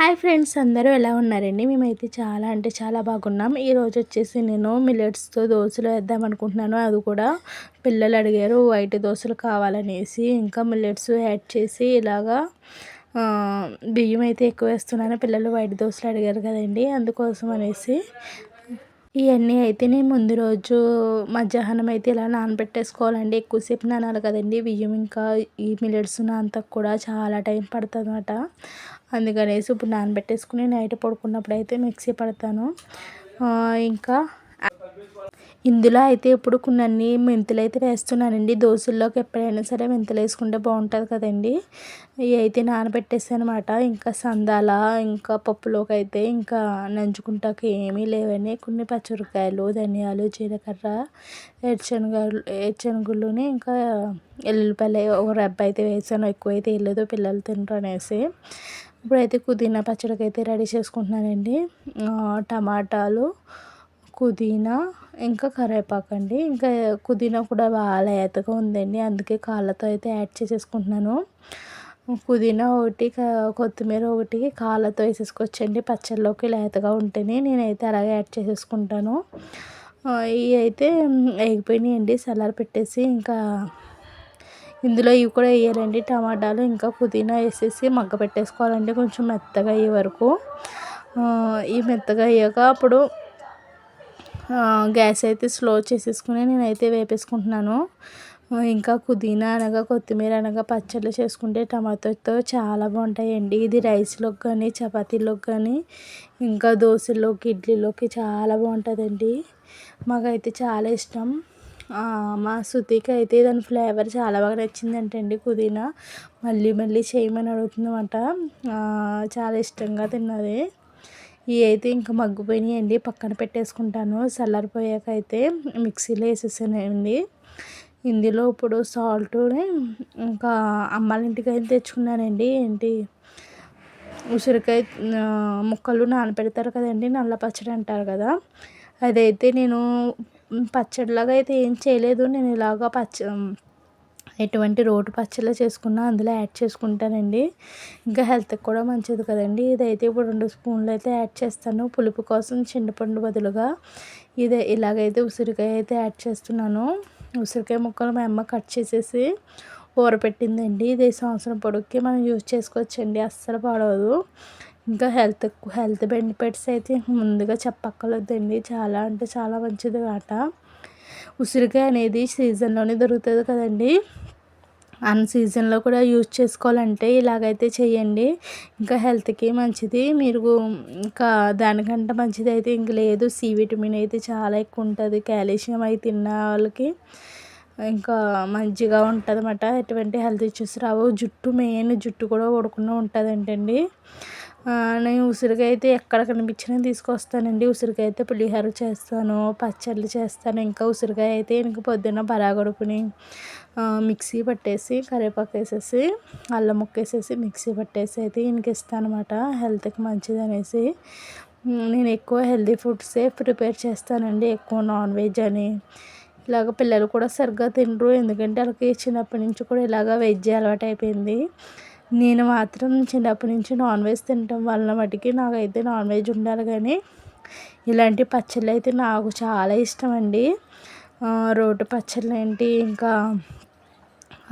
Hi friends అందరూ ఎలా ఉన్నారండి? మేమైతే చాలా అంటే చాలా బాగున్నాం. ఈరోజు వచ్చేసి నేను మిల్లెట్స్తో దోశలు వేద్దాం అనుకుంటున్నాను. అది కూడా పిల్లలు అడిగారు వైట్ దోశలు కావాలనేసి. ఇంకా మిల్లెట్స్ యాడ్ చేసి ఇలాగా బియ్యం అయితే ఎక్కువ వేస్తున్నాను. పిల్లలు వైట్ దోశలు అడిగారు కదండి అందుకోసం అనేసి ఇవన్నీ అయితే నేను ముందు రోజు మధ్యాహ్నం అయితే ఇలా నానబెట్టేసుకోవాలండి. ఎక్కువసేపు నానాలి కదండి. బియ్యం ఇంకా ఈ మిల్లెట్స్ నానతకు కూడా చాలా టైం పడుతుంది అనమాట అందుకనేసి ఇప్పుడు నానబెట్టేసుకుని నైట్ పడుకున్నప్పుడు అయితే మిక్సీ పడతాను. ఇంకా ఇందులో అయితే ఇప్పుడు కొన్ని మెంతులు అయితే వేస్తున్నానండి. దోశల్లోకి ఎప్పుడైనా సరే మెంతులు వేసుకుంటే బాగుంటుంది కదండి. ఇవి అయితే నానబెట్టేసాను అనమాట ఇంకా సందాల ఇంకా పప్పులోకి అయితే ఇంకా నంచుకుంటాక ఏమీ లేవని కొన్ని పచ్చిమిరకాయలు ధనియాలు జీలకర్ర ఏడ్చనగలు ఏడ్చనగుళ్ళుని ఇంకా ఎల్లుపల్లి ఒక రెబ్బ అయితే వేసాను. ఎక్కువైతే వేయలేదు పిల్లలు తినరు అనేసి. ఇప్పుడైతే పుదీనా పచ్చడికి అయితే రెడీ చేసుకుంటున్నానండి. టమాటాలు పుదీనా ఇంకా కరివేపాకు అండి. ఇంకా పుదీనా కూడా బాగా లేతగా ఉందండి. అందుకే కాళ్ళతో అయితే యాడ్ చేసేసుకుంటున్నాను. పుదీనా ఒకటి కొత్తిమీర ఒకటి కాళ్ళతో వేసేసుకోవచ్చండి. పచ్చళ్ళలోకి లేతగా ఉంటేనే నేనైతే అలాగే యాడ్ చేసేసుకుంటాను. ఇవి అయితే వేగిపోయినాయండి సలార్ పెట్టేసి ఇంకా ఇందులో ఇవి కూడా వేయాలండి. టమాటాలు ఇంకా పుదీనా వేసేసి మగ్గ పెట్టేసుకోవాలండి. కొంచెం మెత్తగా అయ్యే వరకు. ఈ మెత్తగా అయ్యాక అప్పుడు గ్యాస్ అయితే స్లో చేసేసుకుని నేనైతే వేపేసుకుంటున్నాను. ఇంకా పుదీనా అనగా కొత్తిమీర అనగా పచ్చళ్ళు చేసుకుంటే టమాటోతో చాలా బాగుంటాయండి. ఇది రైస్లోకి కానీ చపాతీలోకి కానీ ఇంకా దోశలోకి ఇడ్లీలోకి చాలా బాగుంటుందండి. మాకైతే చాలా ఇష్టం. మా శృతికి అయితే దాని ఫ్లేవర్ చాలా బాగా నచ్చిందంటండి పుదీనా. మళ్ళీ మళ్ళీ చేయమని అడుగుతుందన్నమాట. చాలా ఇష్టంగా తిన్నది. ఇవి అయితే ఇంకా మగ్గిపోయినాయండి. పక్కన పెట్టేసుకుంటాను. చల్లారిపోయాక అయితే మిక్సీలో వేసేసానండి. ఇందులో ఇప్పుడు సాల్ట్ ఇంకా అమ్మాళ్ళ ఇంటికి అయితే తెచ్చుకున్నానండి. ఏంటి? ఉసిరికాయ ముక్కలు నానబెడతారు కదండి. నల్ల పచ్చడి అంటారు కదా. అదైతే నేను పచ్చడిలాగా అయితే ఏం చేయలేదు. నేను ఇలాగా పచ్చ ఎటువంటి రోటి పచ్చళ్ళు చేసుకున్నా అందులో యాడ్ చేసుకుంటానండి. ఇంకా హెల్త్కి కూడా మంచిది కదండి. ఇదైతే ఇప్పుడు రెండు స్పూన్లు అయితే యాడ్ చేస్తాను. పులుపు కోసం చింతపండు బదులుగా ఇదే ఇలాగైతే ఉసిరికాయ అయితే యాడ్ చేస్తున్నాను. ఉసిరికాయ ముక్కలు మా అమ్మ కట్ చేసేసి ఊరపెట్టిందండి. ఇది సంవత్సరం పొడుక్కి మనం యూజ్ చేసుకోవచ్చండి. అస్సలు పాడవదు. ఇంకా హెల్త్ హెల్త్ బెనిఫిట్స్ అయితే ముందుగా చెప్పక్కర్లేదండి. చాలా అంటే చాలా మంచిది ఆట ఉసిరికాయ అనేది సీజన్లోనే దొరుకుతుంది కదండి. అన్ సీజన్లో కూడా యూజ్ చేసుకోవాలంటే ఇలాగైతే చేయండి. ఇంకా హెల్త్కి మంచిది. మీరు ఇంకా దానికంటే మంచిది అయితే ఇంక లేదు. సి విటమిన్ అయితే చాలా ఎక్కువ ఉంటుంది కాల్షియం అవి తిన్న వాళ్ళకి ఇంకా మంచిగా ఉంటుంది అన్నమాట ఎటువంటి హెల్త్ ఇష్యూస్ రావు. జుట్టు మెయిన్ జుట్టు కూడా ఊడకుండా ఉంటుంది అంటండి నేను ఉసిరికాయ అయితే ఎక్కడ కనిపించినా తీసుకొస్తానండి. ఉసిరికాయ అయితే పులిహోర చేస్తాను పచ్చళ్ళు చేస్తాను. ఇంకా ఉసిరికాయ అయితే ఇంక పొద్దున్న బరాగొడుకుని మిక్సీ పట్టేసి కరివేపాకు వేసేసి అల్లం ముక్క వేసేసి మిక్సీ పట్టేసి అయితే ఈయనకి ఇస్తాను అనమాట హెల్త్కి మంచిది అనేసి. నేను ఎక్కువ హెల్తీ ఫుడ్సే ప్రిపేర్ చేస్తానండి. ఎక్కువ నాన్ వెజ్ అని. ఇలాగ పిల్లలు కూడా సరిగ్గా తినరు. ఎందుకంటే వాళ్ళకి చిన్నప్పటి నుంచి కూడా ఇలాగ వెజ్ అలవాటు అయిపోయింది నేను మాత్రం చిన్నప్పటి నుంచి నాన్ వెజ్ తినటం వలన మటుకి నాకైతే నాన్ వెజ్ ఉండాలి కానీ ఇలాంటి పచ్చళ్ళు అయితే నాకు చాలా ఇష్టం అండి. రోటి పచ్చళ్ళు ఏంటి ఇంకా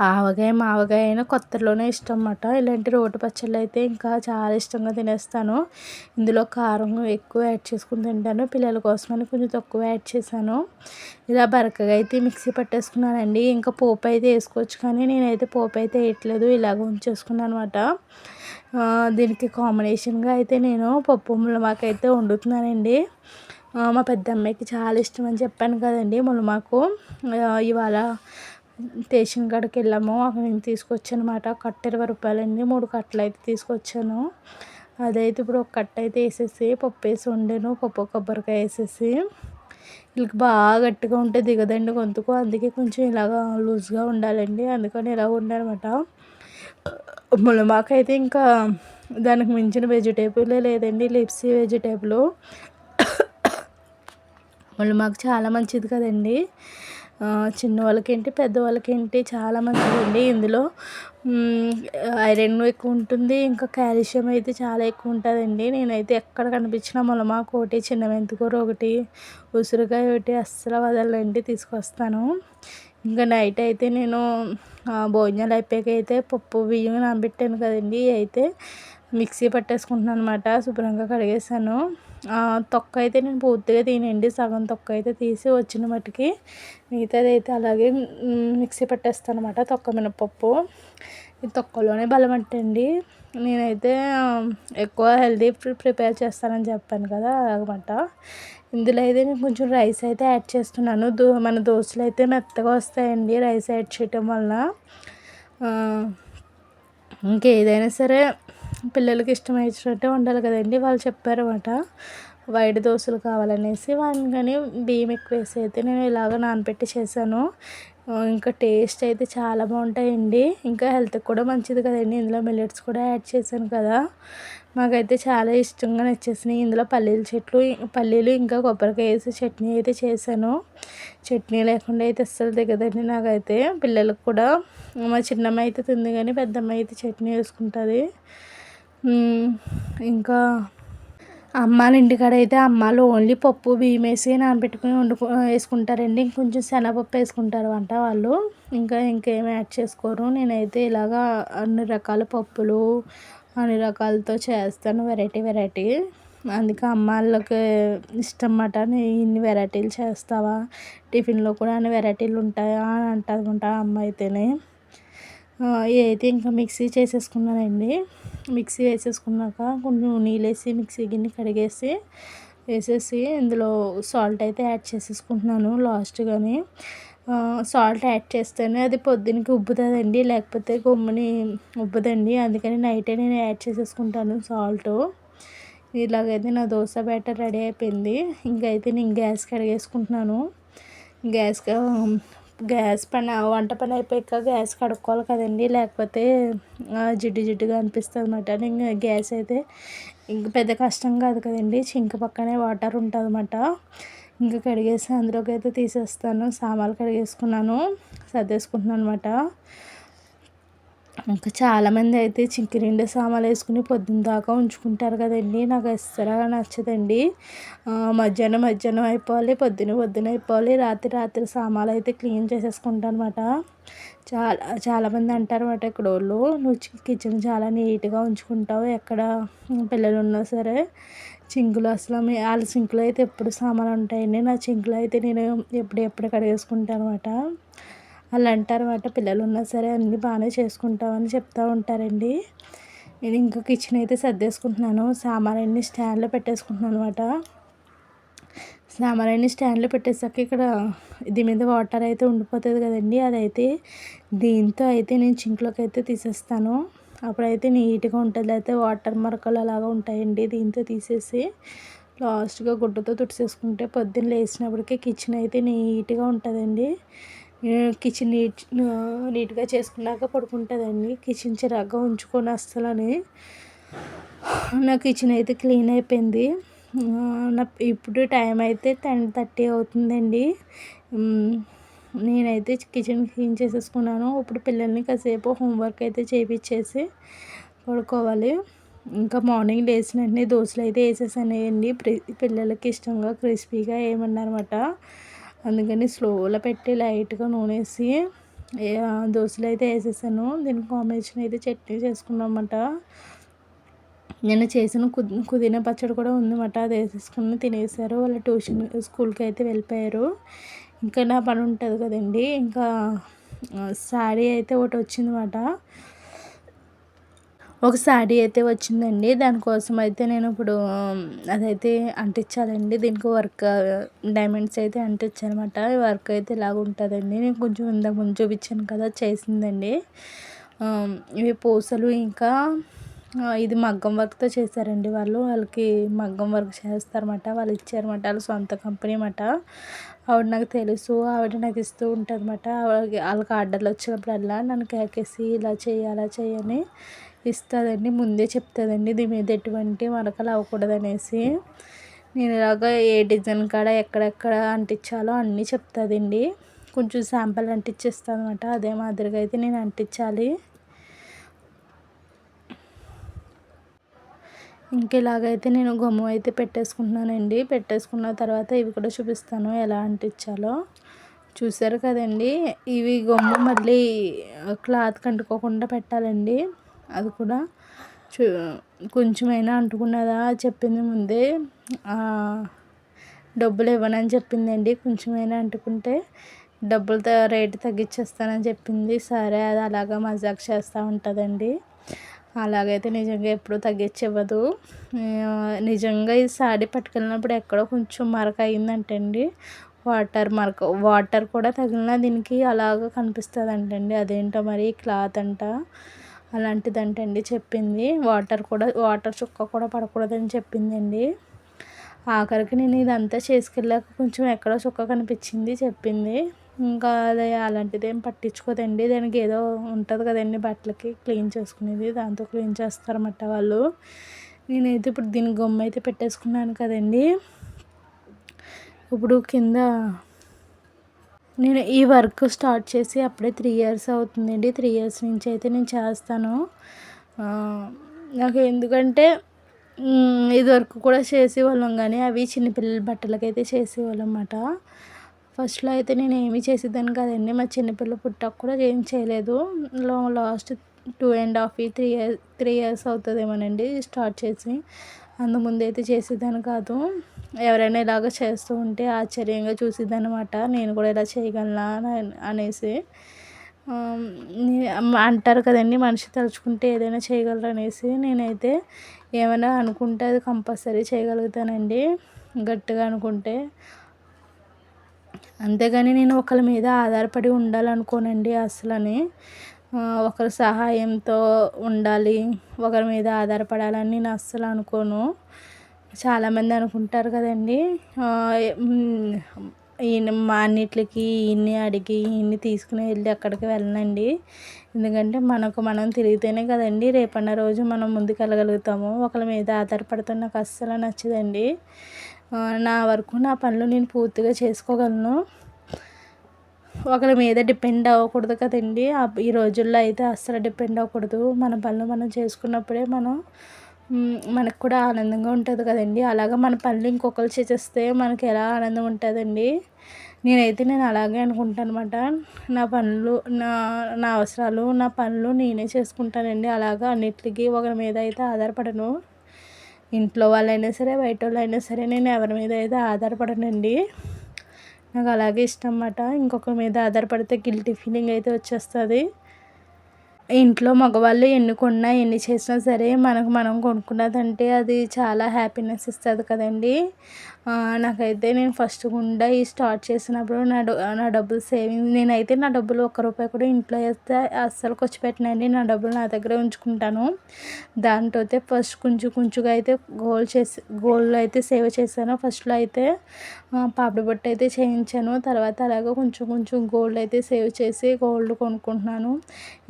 ఆవకాయ మావకాయ అయినా కొత్తలోనే ఇష్టం అన్నమాట ఇలాంటి రోటి పచ్చళ్ళు అయితే ఇంకా చాలా ఇష్టంగా తినేస్తాను. ఇందులో కారం ఎక్కువ యాడ్ చేసుకుని తింటాను. పిల్లల కోసమని కొంచెం తక్కువ యాడ్ చేశాను. ఇలా బరకగా అయితే మిక్సీ పట్టేసుకున్నానండి. ఇంకా పోపు అయితే వేసుకోవచ్చు కానీ నేనైతే పోపు అయితే వేయట్లేదు. ఇలాగ ఉంచేసుకున్నాను అనమాట దీనికి కాంబినేషన్గా అయితే నేను పప్పు ములమాకైతే వండుతున్నానండి. మా పెద్ద అమ్మాయికి చాలా ఇష్టం అని చెప్పాను కదండి ములమాకు. ఇవాళ స్టేషన్ కాడికి వెళ్ళాము. అక్కడ నేను తీసుకొచ్చానమాట కట్ట ఇరవై రూపాయలండి. మూడు కట్టలు అయితే తీసుకొచ్చాను. అదైతే ఇప్పుడు ఒక కట్ట అయితే వేసేసి పప్పు వేసి వండాను. పప్పు కొబ్బరికాయ వేసేసి. వీళ్ళకి బాగా గట్టిగా ఉంటే దిగదండి గొంతుకు. అందుకే కొంచెం ఇలాగా లూజ్గా ఉండాలండి. అందుకని ఇలా ఉండాలన్నమాట ములమాకైతే ఇంకా దానికి మించిన వెజిటేబులే లేదండి. లిప్సీ వెజిటేబుల్. ములమాకు చాలా మంచిది కదండి. చిన్న వాళ్ళకేంటి పెద్దవాళ్ళకేంటి చాలా మంచిదండి ఇందులో. ఐరన్ ఎక్కువ ఉంటుంది ఇంకా కాల్షియం అయితే చాలా ఎక్కువ ఉంటుందండి. నేనైతే ఎక్కడ కనిపించిన ములమాకు ఒకటి చిన్న మెంతికూర ఒకటి ఉసిరికాయ ఒకటి అస్సలు వదలండి తీసుకొస్తాను. ఇంకా నైట్ అయితే నేను భోజనాలు అయిపోయాక అయితే పప్పు బియ్యం నానబెట్టాను కదండి. అయితే మిక్సీ పట్టేసుకుంటున్నాను అనమాట శుభ్రంగా కడిగేసాను తొక్క అయితే నేను పూర్తిగా తీనండి. సగం తొక్క అయితే తీసి వచ్చిన మట్టుకి మిగతాది అయితే అలాగే మిక్సీ పట్టేస్తాను అనమాట తొక్క మినపప్పు. ఈ తొక్కలోనే బలం అంటండి. నేనైతే ఎక్కువ హెల్దీ ప్రిపేర్ చేస్తానని చెప్పాను కదా అనమాట ఇందులో అయితే నేను కొంచెం రైస్ అయితే యాడ్ చేస్తున్నాను. దో మన దోశలు అయితే మెత్తగా వస్తాయండి రైస్ యాడ్ చేయటం వలన. ఇంకేదైనా సరే పిల్లలకి ఇష్టమైనట్టే వండాలి కదండి. వాళ్ళు చెప్పారన్నమాట వైట్ దోశలు కావాలనేసి కానీ బియ్యం ఎక్కువ వేసి అయితే నేను ఇలాగ నానబెట్టి చేశాను. ఇంకా టేస్ట్ అయితే చాలా బాగుంటాయండి. ఇంకా హెల్త్కి కూడా మంచిది కదండి. ఇందులో మిల్లెట్స్ కూడా యాడ్ చేశాను కదా. మాకైతే చాలా ఇష్టంగా నచ్చేసినాయి. ఇందులో పల్లీల చెట్లు పల్లీలు ఇంకా కొబ్బరికాయ వేసి చట్నీ అయితే చేశాను. చట్నీ లేకుండా అయితే అస్సలు దిగదండి నాకైతే. పిల్లలకు కూడా మా చిన్నమ్మ అయితే తింది కానీ పెద్దమ్మ అయితే చట్నీ వేసుకుంటుంది. ఇంకా అమ్మాల ఇంటికాడ అయితే అమ్మాలు ఓన్లీ పప్పు బియ్యం వేసి నానబెట్టుకుని వండుకో వేసుకుంటారండి. ఇంకొంచెం శనగపప్పు వేసుకుంటారు వంట వాళ్ళు. ఇంకా ఇంకేం యాడ్ చేసుకోరు. నేనైతే ఇలాగా అన్ని రకాల పప్పులు అన్ని రకాలతో చేస్తాను. వెరైటీ వెరైటీ అందుకే అమ్మాళ్ళకి ఇష్టం అన్నమాట ఇన్ని వెరైటీలు చేస్తావా? టిఫిన్లో కూడా అన్ని వెరైటీలు ఉంటాయా? అని అంటారు అమ్మ అయితేనే. ఇదైతే ఇంకా మిక్సీ చేసేసుకున్నానండి. మిక్సీ వేసేసుకున్నాక కొంచెం నీళ్ళు వేసి మిక్సీ గిన్నె కడిగేసి వేసేసి ఇందులో సాల్ట్ అయితే యాడ్ చేసేసుకుంటున్నాను లాస్ట్గాని. సాల్ట్ యాడ్ చేస్తేనే అది పొద్దునకి ఉబ్బుతుందండి లేకపోతే గమ్ముని ఉబ్బదండి. అందుకని నైటే నేను యాడ్ చేసేసుకుంటాను సాల్ట్. ఇలాగైతే నా దోశ బ్యాటర్ రెడీ అయిపోయింది. ఇంకైతే నేను గ్యాస్ కడిగేసుకుంటున్నాను. గ్యాస్ గ్యాస్ పని వంట పని అయిపోయాక గ్యాస్ కడుక్కోవాలి కదండి. లేకపోతే జిడ్డు జిడ్డుగా అనిపిస్తుంది అనమాట నేను గ్యాస్ అయితే ఇంక పెద్ద కష్టం కాదు కదండి. చింక పక్కనే వాటర్ ఉంటుంది అనమాట ఇంకా కడిగేసి అందులోకి అయితే తీసేస్తాను. సామాన్లు కడిగేసుకున్నాను. సర్దేసుకుంటున్నాను అనమాట ఇంకా చాలామంది అయితే చింకి నిండా సామాన్లు వేసుకుని పొద్దున్న దాకా ఉంచుకుంటారు కదండి. నాకు అస్సలు నచ్చదండి. మధ్యాహ్నం మధ్యాహ్నం అయిపోవాలి పొద్దున పొద్దున అయిపోవాలి రాత్రి రాత్రి సామాన్లు అయితే క్లీన్ చేసేసుకుంటాను అనమాట చాలా చాలామంది అంటారు అనమాట ఇక్కడ వాళ్ళు నువ్వు కిచెన్ చాలా నీట్గా ఉంచుకుంటావు ఎక్కడ పిల్లలు ఉన్నా సరే చింకులు అసలు వాళ్ళ సింకులు అయితే ఎప్పుడు సామాన్లు ఉంటాయండి. నా చింకులు అయితే నేను ఎప్పుడు ఎప్పుడు కడిగేసుకుంటాను అనమాట వాళ్ళు అంటారన్నమాట పిల్లలు ఉన్నా సరే అన్నీ బాగానే చేసుకుంటామని చెప్తూ ఉంటారండి. నేను ఇంకా కిచెన్ అయితే సర్దేసుకుంటున్నాను. సామాన్లన్నీ స్టాండ్లో పెట్టేసుకుంటున్నాను అనమాట సామాన్లన్నీ స్టాండ్లో పెట్టేసాక ఇక్కడ ఇది మీద వాటర్ అయితే ఉండిపోతుంది కదండి. అదైతే దీంతో అయితే నేను చింక్లోకి అయితే తీసేస్తాను. అప్పుడైతే నీట్గా ఉంటుంది. అయితే వాటర్ మరకలు అలాగా ఉంటాయండి దీంతో తీసేసి. లాస్ట్గా గుడ్డతో తుడిసేసుకుంటే పొద్దున్న లేచినప్పటికీ కిచెన్ అయితే నీట్గా ఉంటుందండి. కిచెన్ నీట్ నీట్గా చేసుకున్నాక పడుకుంటుందండి. కిచెన్ చిరాగ్గా ఉంచుకొని అస్సలని నా కిచెన్ అయితే క్లీన్ అయిపోయింది. నా ఇప్పుడు టైం అయితే టెన్ థర్టీ అవుతుందండి. నేనైతే కిచెన్ క్లీన్ చేసేసుకున్నాను. ఇప్పుడు పిల్లల్ని కాసేపు హోంవర్క్ అయితే చేయించేసి పడుకోవాలి. ఇంకా మార్నింగ్ లేచిన వెంటనే దోశలు అయితే వేసేసానండి. పిల్లలకి ఇష్టంగా క్రిస్పీగా ఏమన్నారన్నమాట. అందుకని స్లోలో పెట్టి లైట్గా నూనె వేసి దోశలు అయితే వేసేసాను. దీని కాంబినేషన్ అయితే చట్నీ చేసుకున్నామన్నమాట నేను చేసిన కుదిన పచ్చడి కూడా ఉందన్నమాట. అది వేసేసుకుని తినేసారు. వాళ్ళ ట్యూషన్ స్కూల్కి అయితే వెళ్ళిపోయారు. ఇంకా నా పని ఉంటుంది కదండి. ఇంకా శారీ అయితే ఒకటి వచ్చిందన్నమాట. ఒక శారీ అయితే వచ్చిందండి. దానికోసం అయితే నేను ఇప్పుడు అదైతే అంటించాలండి. దీనికి వర్క్ డైమండ్స్ అయితే అంటించానమాట. వర్క్ అయితే ఇలాగ ఉంటుందండి. నేను కొంచెం ఇందాక ముందు చూపించాను కదా చేసిందండి. ఇవి పూసలు ఇంకా ఇది మగ్గం వర్క్తో చేశారండి వాళ్ళు. వాళ్ళకి మగ్గం వర్క్ చేస్తారన్నమాట. వాళ్ళు ఇచ్చారన్నమాట. వాళ్ళ సొంత కంపెనీ అన్నమాట. ఆవిడ నాకు తెలుసు. ఆవిడ నాకు ఇస్తూ ఉంటుంది అన్నమాట వాళ్ళకి ఆర్డర్లు వచ్చినప్పుడల్లా నన్ను కేకేసి ఇలా చేయి అలా చేయని ఇస్తుందండి ముందే చెప్తుందండి దీని మీద ఎటువంటి మరకలు అవ్వకూడదు అనేసి నేను ఇలాగ ఏ డిజైన్ కాడ ఎక్కడెక్కడ అంటించాలో అన్నీ చెప్తుందండి. కొంచెం శాంపుల్ అంటించేస్తాను అనమాట అదే మాదిరిగా అయితే నేను అంటించాలి. ఇంక ఇలాగైతే నేను గమ్ము అయితే పెట్టేసుకుంటున్నానండి. పెట్టేసుకున్న తర్వాత ఇవి కూడా చూపిస్తాను ఎలా అంటించాలో. చూసారు కదండి ఇవి గమ్ము మళ్ళీ క్లాత్ కంటుకోకుండా పెట్టాలండి. అది కూడా చూ కొంచెమైనా అంటుకున్నదా చెప్పింది ముందే డబ్బులు ఇవ్వనని చెప్పిందండి. కొంచెమైనా అంటుకుంటే డబ్బులు రేటు తగ్గించేస్తానని చెప్పింది. సరే అది అలాగా మజాక్ చేస్తూ ఉంటుందండి. అలాగైతే నిజంగా ఎప్పుడు తగ్గించవ్వదు నిజంగా ఈ సాడీ పట్టుకెళ్ళినప్పుడు ఎక్కడో కొంచెం మరక అయిందంటండి. వాటర్ మరక వాటర్ కూడా తగిలిన దీనికి అలాగ కనిపిస్తుంది అంటండి అదేంటో మరి క్లాత్ అంట. అలాంటిదంటండి చెప్పింది. వాటర్ కూడా వాటర్ చుక్క కూడా పడకూడదని చెప్పిందండి. ఆఖరికి నేను ఇదంతా చేసుకెళ్ళాక కొంచెం ఎక్కడో చుక్క కనిపించింది చెప్పింది. ఇంకా అదే అలాంటిది ఏం పట్టించుకోదండి. దానికి ఏదో ఉంటుంది కదండి బట్టలకి క్లీన్ చేసుకునేది దాంతో క్లీన్ చేస్తారన్నమాట వాళ్ళు. నేనైతే ఇప్పుడు దీని గొమ్మ అయితే పెట్టేసుకున్నాను కదండి. ఇప్పుడు కింద నేను ఈ వర్క్ స్టార్ట్ చేసి అప్పుడే త్రీ ఇయర్స్ అవుతుందండి. త్రీ ఇయర్స్ నుంచి అయితే నేను చేస్తాను. నాకు ఎందుకంటే ఇది వరకు కూడా చేసేవాళ్ళం కానీ అవి చిన్నపిల్లల బట్టలకైతే చేసేవాళ్ళం అన్నమాట. ఫస్ట్లో అయితే నేను ఏమీ చేసేదాన్ని కాదండి. మా చిన్నపిల్ల పుట్టాక కూడా ఏం చేయలేదు. Last two and half three years three years అవుతుందేమోనండి start చేసి. ముందు అయితే చేసేదాన్ని కాదు. ఎవరైనా ఇలాగ చేస్తూ ఉంటే ఆశ్చర్యంగా చూసేదన్నమాట నేను కూడా ఇలా చేయగలనా అనేసి. అంటారు కదండి మనిషి తలుచుకుంటే ఏదైనా చేయగలరు అనేసి. నేనైతే ఏమైనా అనుకుంటే అది కంపల్సరీ చేయగలుగుతానండి గట్టిగా అనుకుంటే. అంతేగాని నేను ఒకరి మీద ఆధారపడి ఉండాలనుకోనండి అసలని. ఒకరి సహాయంతో ఉండాలి ఒకరి మీద ఆధారపడాలని నేను అస్సలు అనుకోను. చాలామంది అనుకుంటారు కదండి. ఈయన మా అన్నిటికి ఈయన్ని అడిగి ఈయన్ని తీసుకుని వెళ్ళి అక్కడికి వెళ్ళనండి. ఎందుకంటే మనకు మనం తిరిగితేనే కదండి రేపన్న రోజు మనం ముందుకు వెళ్ళగలుగుతాము ఒకరి మీద ఆధారపడితే నాకు అస్సలు నచ్చదండి. నా వరకు నా పనులు నేను పూర్తిగా చేసుకోగలను. ఒకరి మీద డిపెండ్ అవ్వకూడదు కదండి. ఈ రోజుల్లో అయితే అస్సలు డిపెండ్ అవ్వకూడదు. మన పనులు మనం చేసుకున్నప్పుడే మనం మనకు కూడా ఆనందంగా ఉంటుంది కదండి. అలాగా మన పనులు ఇంకొకరు చేసేస్తే మనకి ఎలా ఆనందం ఉంటుందండి? నేనైతే నేను అలాగే అనుకుంటాను అనమాట నా పనులు నా నా అవసరాలు నా పనులు నేనే చేసుకుంటానండి. అలాగా అన్నిటికీ ఒకరి మీద అయితే ఆధారపడను. ఇంట్లో వాళ్ళైనా సరే బయట వాళ్ళైనా సరే నేను ఎవరి మీద అయితే ఆధారపడనండి. నాకు అలాగే ఇష్టం అన్నమాట. ఇంకొకరి మీద ఆధారపడితే గిల్టీ ఫీలింగ్ అయితే వచ్చేస్తుంది. ఇంట్లో మగవాళ్ళు ఎన్ని కొన్నా ఎన్ని చేసినా సరే మనకు మనం కొనుక్కున్నదంటే అది చాలా హ్యాపీనెస్ ఇస్తుంది కదండి. నాకైతే నేను ఫస్ట్ గుండా ఈ స్టార్ట్ చేసినప్పుడు నా నా డబ్బులు సేవింగ్ నేనైతే నా డబ్బులు ఒక్క రూపాయి కూడా ఇంట్లో వేస్తే అస్సలు ఖర్చు పెట్టినండి. నా డబ్బులు నా దగ్గరే ఉంచుకుంటాను. దాంతో అయితే ఫస్ట్ కొంచెం కొంచెంగా అయితే గోల్డ్ చేసి గోల్డ్ అయితే సేవ్ చేశాను. ఫస్ట్లో అయితే పాపిడి బొట్టు అయితే చేయించాను. తర్వాత అలాగే కొంచెం కొంచెం గోల్డ్ అయితే సేవ్ చేసి గోల్డ్ కొనుక్కుంటున్నాను.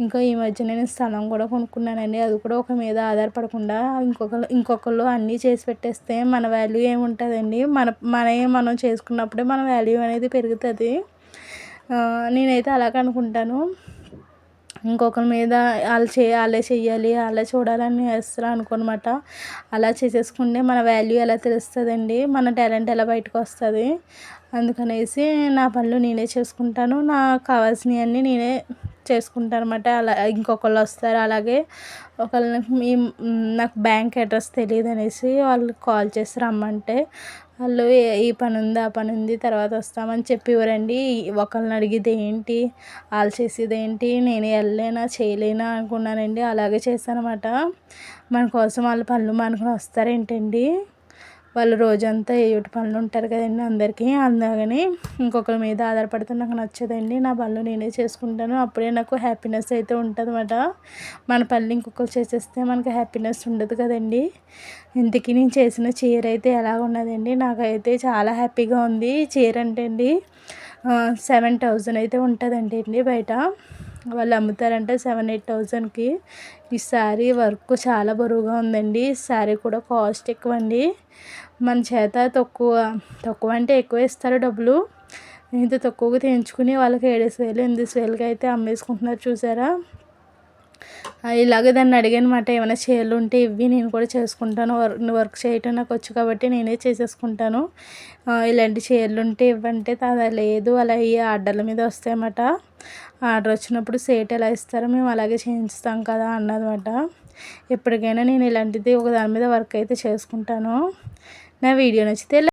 ఇంకా ఈ మధ్య మధ్య నేను స్థలం కూడా కొనుక్కున్నానండి. అది కూడా ఒక మీద ఆధారపడకుండా ఇంకొకరు ఇంకొకళ్ళు అన్నీ చేసి పెట్టేస్తే మన వాల్యూ ఏముంటుందండి? మన మనమే మనం చేసుకున్నప్పుడే మన వాల్యూ అనేది పెరుగుతుంది. నేనైతే అలాగ అనుకుంటాను. ఇంకొకరి మీద వాళ్ళు చే వాళ్ళే చెయ్యాలి వాళ్ళే చూడాలని వేస్తారా అనుకోనమాట. అలా చేసేసుకుంటే మన వాల్యూ ఎలా తెలుస్తుందండి? మన టాలెంట్ ఎలా బయటకు వస్తుంది? అందుకనేసి నా పనులు నేనే చేసుకుంటాను. నాకు కావాల్సినవి అన్నీ నేనే చేసుకుంటారు అనమాట అలా ఇంకొకళ్ళు వస్తారు. అలాగే ఒకళ్ళు మీ నాకు బ్యాంక్ అడ్రస్ తెలియదు అనేసి వాళ్ళు కాల్ చేసి రమ్మంటే వాళ్ళు ఈ పని ఉంది ఆ పని ఉంది తర్వాత వస్తామని చెప్పేవారండి ఒకళ్ళని అడిగితే ఏంటి? వాళ్ళు చేసేది ఏంటి? నేను వెళ్ళలేనా? చేయలేనా? అనుకున్నానండి. అలాగే చేశాను అనమాట మన కోసం వాళ్ళ పనులు మనకు వస్తారేంటండి? వాళ్ళు రోజంతా ఏటి పనులు ఉంటారు కదండి అందరికీ. అందుకని ఇంకొకరి మీద ఆధారపడితే నాకు నచ్చదండి. నా పనులు నేనే చేసుకుంటాను. అప్పుడే నాకు హ్యాపీనెస్ అయితే ఉంటుంది అన్నమాట మన పనులు ఇంకొకరు చేసేస్తే మనకు హ్యాపీనెస్ ఉండదు కదండి. ఇంతకీ నేను చేసిన చీర అయితే ఎలా ఉన్నదండి నాకైతే చాలా హ్యాపీగా ఉంది. చీర అంటే అండి సెవెన్ థౌజండ్ అయితే ఉంటుందండి అండి బయట. వాళ్ళు అమ్ముతారంటే సెవెన్ ఎయిట్ థౌజండ్కి ఈ శారీ వర్క్ చాలా బరువుగా ఉందండి. ఈ శారీ కూడా కాస్ట్ ఎక్కువ అండి మన చేత తక్కువ తక్కువ అంటే ఎక్కువ ఇస్తారు డబ్బులు. ఇంత తక్కువగా చేయించుకుని వాళ్ళకి ఏడేసి వేలు ఎనిమిది వేలకి అయితే అమ్మేసుకుంటున్నారు చూసారా? ఇలాగే దాన్ని అడిగానమాట ఏమైనా చీరలు ఉంటే ఇవి నేను కూడా చేసుకుంటాను. వర్క్ వర్క్ చేయటం నాకు వచ్చు కాబట్టి నేనే చేసేసుకుంటాను. ఇలాంటి చీరలు ఉంటే ఇవ్వంటే తాదా లేదు. అలా ఈ ఆర్డర్ల మీద వస్తాయన్నమాట. ఆర్డర్ వచ్చినప్పుడు సేట్ ఎలా ఇస్తారో మేము అలాగే చేయించుతాం కదా అన్నదన్నమాట. ఎప్పటికైనా నేను ఇలాంటిది ఒక దాని మీద వర్క్ అయితే చేసుకుంటాను. నా వీడియో నచ్చితే